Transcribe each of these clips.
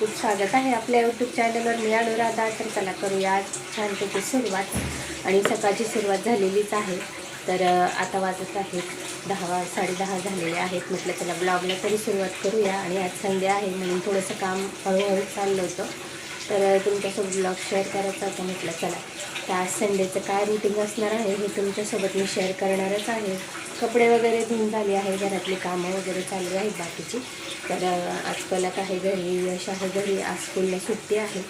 खूप स्वागत आहे आपल्या यूट्यूब चॅनलवर मी अनुराधा. तर चला करूया आज छानपैकी सुरुवात. आणि सकाळची सुरुवात झालेलीच आहे. तर आता वाजत आहेत दहा साडेदहा झालेले आहेत. म्हटलं चला ब्लॉगला तरी सुरुवात करूया. आणि आज संडे आहे म्हणून थोडंसं काम हळूहळू चाललं होतं. तर तुमच्यासोबत ब्लॉग शेअर करायचा होता. म्हटलं चला तर आज संडेचं काय रुटीन असणार आहे हे तुमच्यासोबत मी शेअर करणारच आहे. कपडे वगैरे धुवून झाले आहे. घरातली कामं वगैरे चालू आहेत बाकीची. तर आजकाल काही घरी यश आहे घरी आज स्कूलला सुट्टी आहे.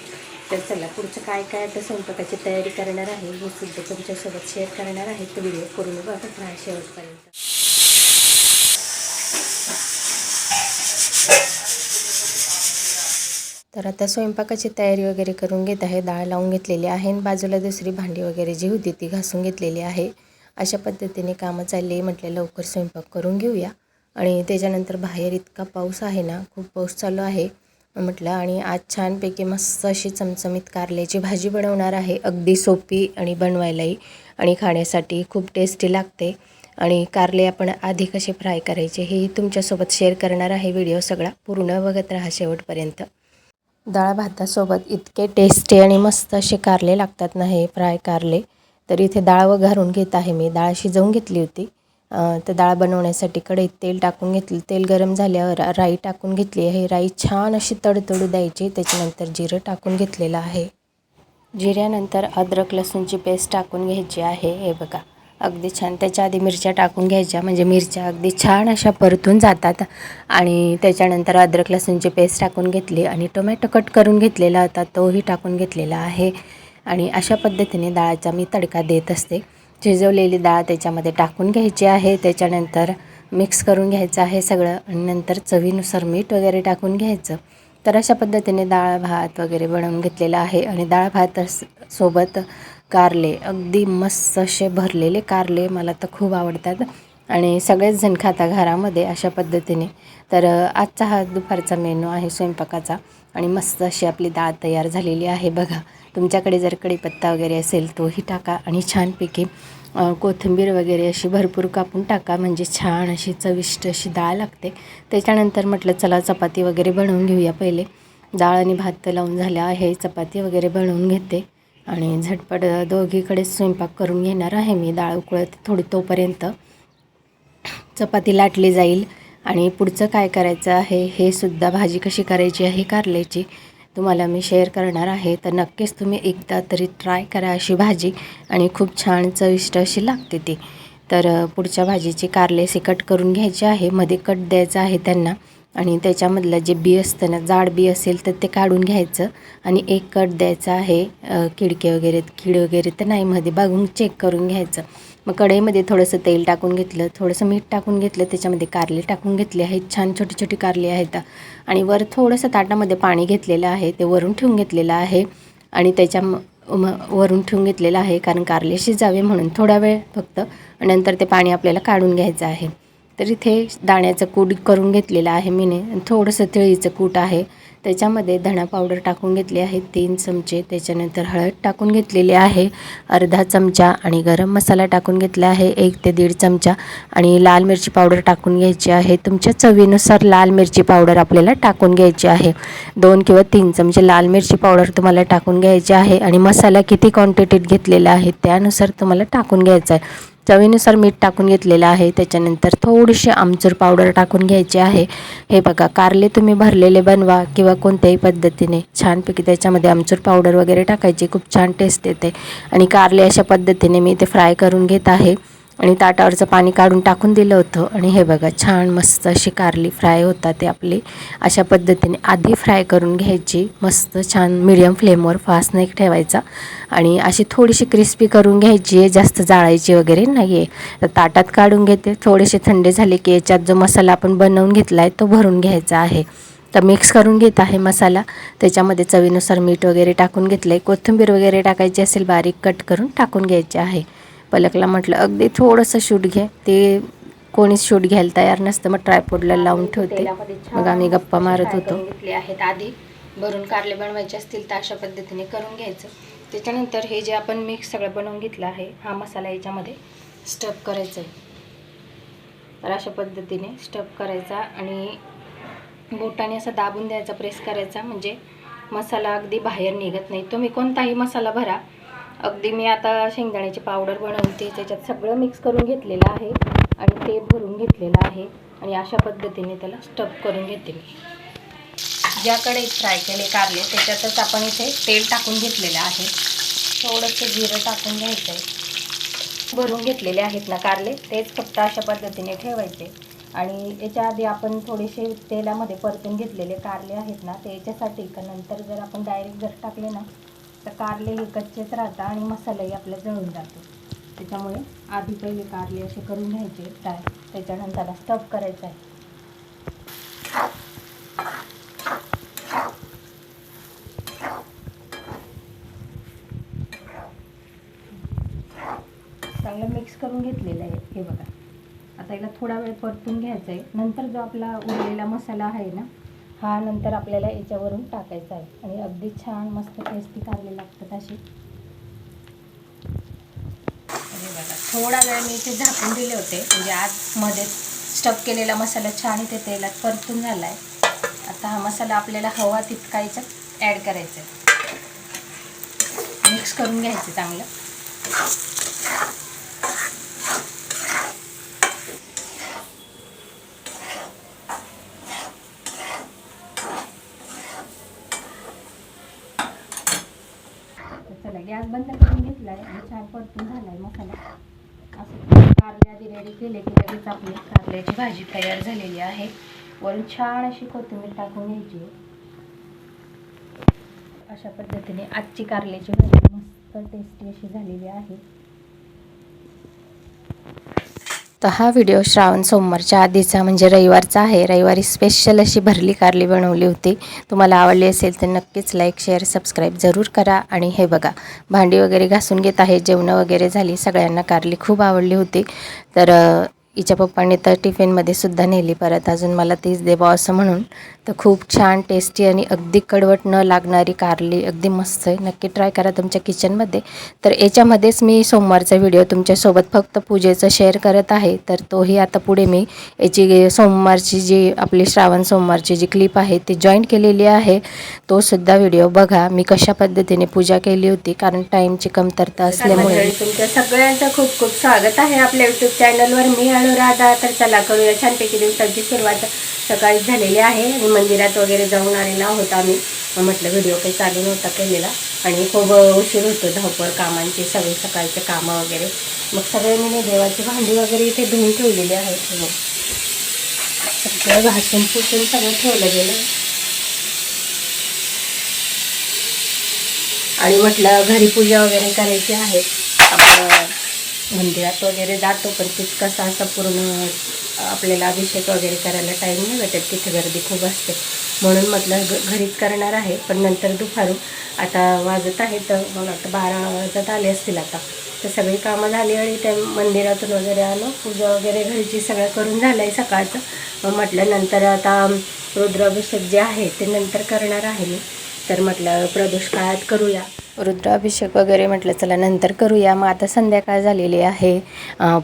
तर चला पुढचं काय काय आता स्वयंपाकाची तयारी करणार आहे हे सुद्धा तुमच्यासोबत शेअर करणार आहे. तो व्हिडिओ पूर्ण बघत राहा शेवटपर्यंत. तर आता स्वयंपाकाची तयारी वगैरे करून घेत आहे. डाळ लावून घेतलेली आहे आणि बाजूला दुसरी भांडी वगैरे जी होती ती घासून घेतलेली आहे. अशा पद्धतीने कामं चालली म्हटले लवकर स्वयंपाक करून घेऊया. आणि त्याच्यानंतर बाहेर इतका पाऊस आहे ना खूप पाऊस चालू आहे. म्हटलं आणि आज छानपैकी मस्त अशी चमचमीत कारल्याची भाजी बनवणार आहे. अगदी सोपी आणि बनवायलाही आणि खाण्यासाठी खूप टेस्टी लागते. आणि कारले आपण आधी कसे फ्राय करायचे हेही तुमच्यासोबत शेअर करणार आहे. व्हिडिओ सगळा पूर्ण बघत राहा शेवटपर्यंत. डाळ भातासोबत इतके टेस्टी आणि मस्त असे कारले लागतात ना हे फ्राय कारले. तर इथे डाळ वघारून घेत आहे मी. डाळ शिजवून घेतली होती. तर डाळ बनवण्यासाठी कढईत तेल टाकून घेतलं. तेल गरम झाल्यावर राई टाकून घेतली आहे. राई छान अशी तडतडू द्यायची. त्याच्यानंतर जिरं टाकून घेतलेलं आहे. जिऱ्यानंतर अद्रक लसूणची पेस्ट टाकून घ्यायची आहे. हे बघा अगदी छान. त्याच्या आधी मिरच्या टाकून घ्यायच्या. म्हणजे मिरच्या अगदी छान अशा परतून जातात. आणि त्याच्यानंतर अद्रक लसूणची पेस्ट टाकून घेतली आणि टोमॅटो कट करून घेतलेला होता तोही टाकून घेतलेला आहे. आणि अशा पद्धतीने डाळाचा मी तडका देत असते. शिजवलेली डाळ त्याच्यामध्ये टाकून घ्यायची आहे. त्याच्यानंतर मिक्स करून घ्यायचं आहे सगळं. आणि नंतर चवीनुसार मीठ वगैरे टाकून घ्यायचं. तर अशा पद्धतीने डाळ भात वगैरे बनवून घेतलेला आहे. आणि डाळ भात सोबत कारले. अगदी मस्त असे भरलेले कारले. मला तर खूप आवडतात. आणि सगळेच जण खाता घरामध्ये अशा पद्धतीने. तर आजचा हा दुपारचा मेनू आहे स्वयंपाकाचा आणि मस्त अशी आपली डाळ तयार झालेली आहे बघा. तुमच्याकडे जर कढीपत्ता वगैरे असेल तोही टाका आणि छानपैकी कोथिंबीर वगैरे अशी भरपूर कापून टाका. म्हणजे छान अशी चविष्ट अशी डाळ लागते. त्याच्यानंतर म्हटलं चला चपाती वगैरे बनवून घेऊया पहिले. डाळ आणि भात लावून झाल्या आहे. चपाती वगैरे बनवून घेते. आणि झटपट दोघीकडे स्वयंपाक करून घेणार आहे मी. डाळ उकळत थोडी तोपर्यंत. चपाती लाटली जाईल. आणि पुढचं काय करायचं आहे हे सुद्धा भाजी कशी करायची आहे कारल्याची तुम्हाला मी शेअर करणार आहे. तर नक्कीच तुम्ही एकदा तरी ट्राय करा अशी भाजी आणि खूप छान चविष्ट अशी लागते ती. तर पुढच्या भाजीची कारले कट करून घ्यायचे आहे. मध्ये कट द्यायचं आहे त्यांना आणि त्याच्यामधलं जे बी असतं ना जाड बी असेल तर ते काढून घ्यायचं आणि एक कट द्यायचा आहे किडके वगैरे कीड वगैरे तर नाही मध्ये बघून चेक करून घ्यायचं. मग कढईमध्ये थोडंसं तेल टाकून घेतलं थोडंसं मीठ टाकून घेतलं त्याच्यामध्ये कारले टाकून घेतले आहेत छान छोटी छोटी कारले आहेत. आणि वर थोडंसं ताटामध्ये पाणी घेतलेलं आहे ते वरून ठेवून घेतलेलं आहे. आणि त्याच्या म- म- वरून ठेवून घेतलेलं आहे कारण कारले शिजावे म्हणून थोडा वेळ फक्त. नंतर ते पाणी आपल्याला काढून घ्यायचं आहे. तर इथे दाण्याचं कूट करून घेतलेलं आहे मीने. थोडंसं तिळीचं कूट आहे. त्याच्यामध्ये धणा पावडर टाकून घेतली आहे तीन चमचे त्याच्यानंतर हळद टाकून घेतलेली आहे अर्धा चमचा आणि गरम मसाला टाकून घेतला आहे एक ते दीड चमचा आणि लाल मिरची पावडर टाकून घ्यायची आहे. तुमच्या चवीनुसार लाल मिरची पावडर आपल्याला टाकून घ्यायची आहे. दोन किंवा तीन चमचे लाल मिरची पावडर तुम्हाला टाकून घ्यायची आहे आणि मसाला किती क्वांटिटीत घेतलेला आहे त्यानुसार तुम्हाला टाकून घ्यायचा आहे. चवीनुसार मीठ टाकून घेतलेलं आहे. त्याच्यानंतर थोडीशी आमचूर पावडर टाकून घ्यायची आहे. हे बघा कारले तुम्ही भरलेले बनवा किंवा कोणत्याही पद्धतीने. छानपैकी त्याच्यामध्ये आमचूर पावडर वगैरे टाकायची. खूप छान टेस्ट येते. आणि कारले अशा पद्धतीने मी ते फ्राय करून घेत आहे. आणि ताटावरचं पाणी काढून टाकून दिलं होतं. आणि हे बघा छान मस्त अशी कारली फ्राय होतात ते आपली. अशा पद्धतीने आधी फ्राय करून घ्यायची मस्त छान मिडियम फ्लेमवर फास्ट नाही ठेवायचा. आणि अशी थोडीशी क्रिस्पी करून घ्यायची आहे जास्त जाळायची वगैरे नाही आहे तर ताटात काढून घेते. थोडेसे थंडे झाले की याच्यात जो मसाला आपण बनवून घेतला आहे तो भरून घ्यायचा आहे. तर मिक्स करून घेत आहे मसाला. त्याच्यामध्ये चवीनुसार मीठ वगैरे टाकून घेतलं आहे कोथिंबीर वगैरे टाकायची असेल बारीक कट करून टाकून घ्यायची आहे. पलकला म्हटलं अगदी थोडंसं शूट घे. ते कोणीच शूट घ्यायला तयार नसतं मग ट्रायपोडला लावून ठेवते. मग आम्ही गप्पा मारत होतो. घेतले आहेत आधी. भरून कारले बनवायचे असतील तर अशा पद्धतीने करून घ्यायचं. त्याच्यानंतर हे जे आपण मिक्स सगळं बनवून घेतलं आहे हा मसाला याच्यामध्ये स्टफ करायचा आहे तर अशा पद्धतीने स्टफ करायचा आणि बोटाने असं दाबून द्यायचा प्रेस करायचा. म्हणजे मसाला अगदी बाहेर निघत नाही. तुम्ही कोणताही मसाला भरा अगदी मी आता शेंगदाण्याची पावडर बनवते त्याच्यात सगळं मिक्स करून घेतलेलं आहे आणि ते भरून घेतलेलं आहे आणि अशा पद्धतीने त्याला स्टफ करून घेते मी. ज्याकडे फ्राय केले कारले त्याच्यातच आपण इथे तेल टाकून घेतलेलं आहे. थोडंसं जिरं टाकून घ्यायचं आहे भरून घेतलेले आहेत ना कारले तेच फक्त अशा पद्धतीने ठेवायचे. आणि याच्या आधी आपण थोडेसे तेलामध्ये परतून घेतलेले कारले आहेत ना ते याच्यासाठी का नंतर जर आपण डायरेक्ट जर टाकले ना तर कारले हे कच्चेच राहतात आणि मसालाही आपला जळून जातो. त्याच्यामुळे आधी पहिले कारले असे करून घ्यायचे फ्राय त्याच्यानंतर स्टफ करायचं आहे. चांगलं मिक्स करून घेतलेलं आहे हे बघा. आता याला थोडा वेळ परतून घ्यायचं आहे नंतर जो आपला उरलेला मसाला आहे ना हा नंतर आपल्याला याच्यावरून टाकायचा आहे. आणि अगदी छान मस्त टेस्टी काढले लागतात अशी बघा थोडा वेळ मी इथे झाकून दिले होते. म्हणजे आतमध्ये स्टप केलेला मसाला छान इथे तेलात परतून झाला आहे आता हा मसाला आपल्याला हवा तितका याच्यात ॲड करायचा आहे. मिक्स करून घ्यायचं चांगलं. तर गॅस बंद करून घेतला आहे आणि छान परतून झाला आहे मसाला. असं कारले आधी रेडी केले की लगेच आपली कारल्याची भाजी तयार झालेली आहे. वरून छान अशी कोथिंबीर टाकून घ्यायची. अशा पद्धतीने आजची कारल्याची भाजी मस्त टेस्टी अशी झालेली आहे. तर हा व्हिडिओ श्रावण सोमवारच्या आधीचा म्हणजे रविवारचा आहे. रविवारी स्पेशल अशी भरली कारली बनवली होती. तुम्हाला आवडली असेल तर नक्कीच लाईक शेअर सबस्क्राईब जरूर करा. आणि हे बघा भांडी वगैरे घासून घेत आहे जेवणं वगैरे झाली सगळ्यांना कारली खूप आवडली होती. तर हिच्या पप्पांनी तर टिफिनमध्ये सुद्धा नेली परत अजून मला तीच दे असं म्हणून तर खूप छान टेस्टी आणि अगदी कडवट न लागणारी कारली अगदी मस्त आहे. नक्की ट्राय करा तुमच्या किचनमध्ये तर याच्यामध्येच मी सोमवारचा व्हिडिओ तुमच्यासोबत फक्त पूजेचं शेअर करत आहे. तर तोही आता पुढे मी याची सोमवारची जी आपली श्रावण सोमवारची जी क्लिप आहे ती जॉईन केलेली आहे. तो सुद्धा व्हिडिओ बघा. मी कशा पद्धतीने पूजा केली होती कारण टाईमची कमतरता असल्यामुळे. तुमच्या सगळ्यांचं खूप खूप स्वागत आहे. आपल्या युट्यूब चॅनलवर मी अनुराधा तर चला करूया छानपैकी दिवसाची सुरुवात सकाळी झालेली आहे. मंदिरात वगैरे जाऊन आलेला होता आम्ही. म्हटलं व्हिडिओ काही चालू नव्हता केलेला. आणि खूप उशीर होतो धावपळ कामांची सगळी सकाळचे कामं वगैरे. मग सगळ्यांनी मी देवाची भांडी वगैरे इथे धुवून ठेवलेली आहेत. मग सगळं घासून पुसून सगळं ठेवलं गेलं. आणि म्हटलं घरी पूजा वगैरे करायची आहे. आपण मंदिरात वगैरे जातो पण तितकंसं असं पूर्ण आपल्याला अभिषेक वगैरे करायला टाईम नाही भेटत. तिथे गर्दी खूप असते. म्हणून म्हटलं घ घरीच करणार आहे. पण नंतर दुपारून आता वाजत आहे तर मला वाटतं बारा वाजत आले असतील आता. तर सगळी कामं झाली आणि त्या मंदिरातून वगैरे आलो. पूजा वगैरे घरची सगळं करून झालं आहे सकाळचं. मग म्हटलं नंतर आता रुद्राभिषेक जे आहे ते नंतर करणार आहे मी. तर म्हटलं प्रदोष काळात करूया. रुद्राभिषेक वगैरे म्हटलं चला नंतर करूया. मग आता संध्याकाळ झालेली आहे.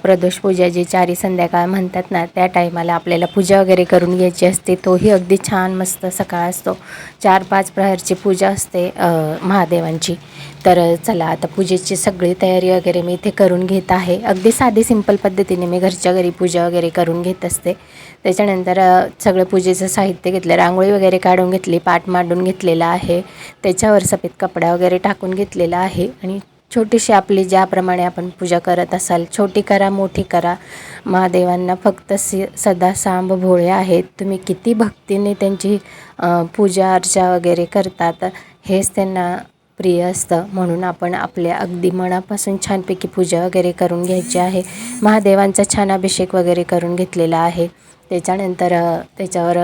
प्रदोष पूजा जी चारी संध्याकाळ म्हणतात ना त्या टायमाला आपल्याला पूजा वगैरे करून घ्यायची असते. तोही अगदी छान मस्त सकाळ असतो. चार पाच प्रहारची पूजा असते महादेवांची. तर चला आता पूजेची सगळी तयारी वगैरे मी इथे करून घेत आहे. अगदी साधी सिंपल पद्धतीने मी घरच्या घरी पूजा वगैरे करून घेत असते. त्याच्यानंतर सगळं पूजेचं साहित्य घेतलं रांगोळी वगैरे काढून घेतली पाट मांडून घेतलेला आहे. त्याच्यावर सफेद कपडा वगैरे टाकून घेतलेला आहे. आणि छोटीशी आपली ज्याप्रमाणे आपण पूजा करत असाल छोटी करा मोठी करा. महादेवांना फक्त सि सदा सांब भोळे आहेत. तुम्ही किती भक्तीने त्यांची पूजा अर्चा वगैरे करतात हेच त्यांना प्रिय असतं. म्हणून आपण आपल्या अगदी मनापासून छानपैकी पूजा वगैरे करून घ्यायची आहे. महादेवांचा छान अभिषेक वगैरे करून घेतलेला आहे. त्याच्यानंतर त्याच्यावर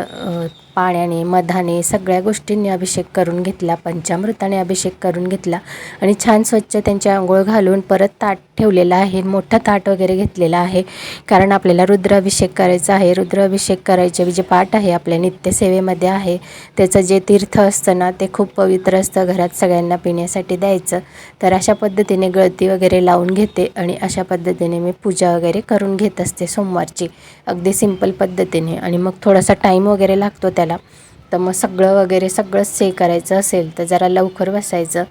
पाण्याने मधाने सगळ्या गोष्टींनी अभिषेक करून घेतला पंचामृताने अभिषेक करून घेतला आणि छान स्वच्छ त्यांची आंघोळ घालून परत ताट ठेवलेलं आहे मोठं ताट वगैरे घेतलेलं आहे. कारण आपल्याला रुद्राभिषेक करायचा आहे. रुद्राभिषेक करायचे जे पाठ आहे आपल्या नित्यसेवेमध्ये आहे. त्याचं जे तीर्थ असतं ना ते खूप पवित्र असतं घरात सगळ्यांना पिण्यासाठी द्यायचं. तर अशा पद्धतीने गळती वगैरे लावून घेते आणि अशा पद्धतीने मी पूजा वगैरे करून घेत असते सोमवारची. अगदी सिंपल पद्धतीने आणि मग थोडासा टाईम वगैरे लागतो त्या त्याला. तर मग सगळं वगैरे सगळंच हे करायचं असेल तर जरा लवकर बसायचं.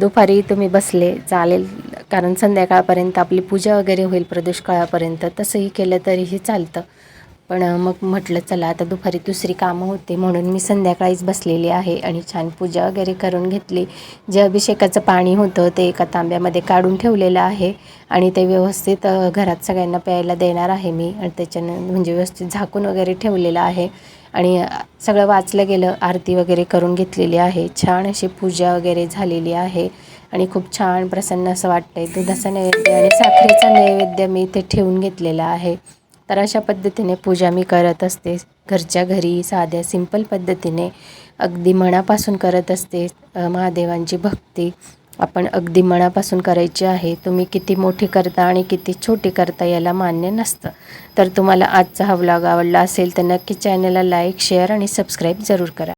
दुपारी तुम्ही बसले चालेल. कारण संध्याकाळपर्यंत आपली पूजा वगैरे होईल प्रदुष्काळापर्यंत तसंही केलं तरीही चालतं. पण मग म्हटलं चला आता दुपारी दुसरी कामं होते म्हणून मी संध्याकाळीच बसलेली आहे आणि छान पूजा वगैरे करून घेतली. जे अभिषेकाचं पाणी होतं ते एका तांब्यामध्ये काढून ठेवलेलं आहे आणि ते व्यवस्थित घरात सगळ्यांना प्यायला देणार आहे मी. आणि त्याच्यानं म्हणजे व्यवस्थित झाकून वगैरे ठेवलेलं आहे. आणि सगळं वाचलं गेलं आरती वगैरे करून घेतलेली आहे. छान अशी पूजा वगैरे झालेली आहे आणि खूप छान प्रसन्न असं वाटतंय. दुधाचा नैवेद्य आणि साखरेचा नैवेद्य मी इथे ठेवून घेतलेला आहे. तर अशा पद्धतीने पूजा मी करत असते. घरच्या घरी साध्या सिंपल पद्धतीने. अगदी मनापासून करत असते महादेवांची भक्ती. आपण अगदी मनापासून करायची आहे तुम्ही किती मोठी करता आणि किती छोटी करता याला मान्य नसतं. तर तुम्हाला आजचा हा व्लॉग आवडला असेल तर नक्की चॅनलला लाईक शेअर आणि सबस्क्राईब जरूर करा.